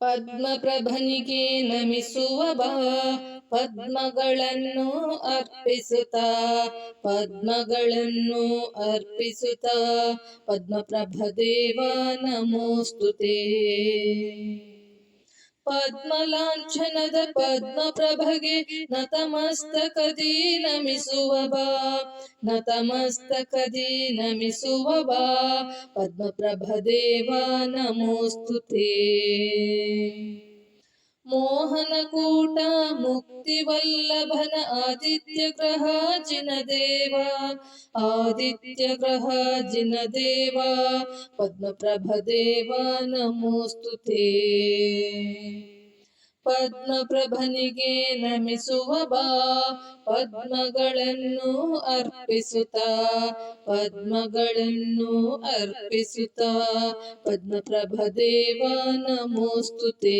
ಪದ್ಮಪ್ರಭನಿಗೆ ನಮಿಸುವ ಬಾ. ಪದ್ಮಗಳನ್ನು ಅರ್ಪಿಸುತ್ತಾ. ಪದ್ಮಗಳನ್ನು ಅರ್ಪಿಸುತ್ತಾ. ಪದ್ಮಪ್ರಭ ದೇವ, ನಮೋಸ್ತುತೆ. ಪದ್ಮಲಾಂಛನದ ಪದ್ಮಪ್ರಭಗೆ ನತಮಸ್ತಕದಿ ನಮಿಸುವ ಬಾ. ನತಮಸ್ತಕದಿ ನಮಿಸುವ ಬಾ ಪದ್ಮಪ್ರಭ ದೇವ ನಮೋಸ್ತುತೆ ಮೋಹನಕೂಟ ಮುಕ್ತಿವಲ್ಲಭನ ಆದಿತ್ಯ ಗ್ರಹ ಜಿನ ಪದ್ಮಪ್ರಭನಿಗೆ ನಮಿಸುವ ಬಾ. ಪದ್ಮಗಳನ್ನು ಅರ್ಪಿಸುತ್ತ ಪದ್ಮಗಳನ್ನು ಅರ್ಪಿಸುತ್ತ. ಪದ್ಮಪ್ರಭ ದೇವ ನಮೋಸ್ತುತೆ.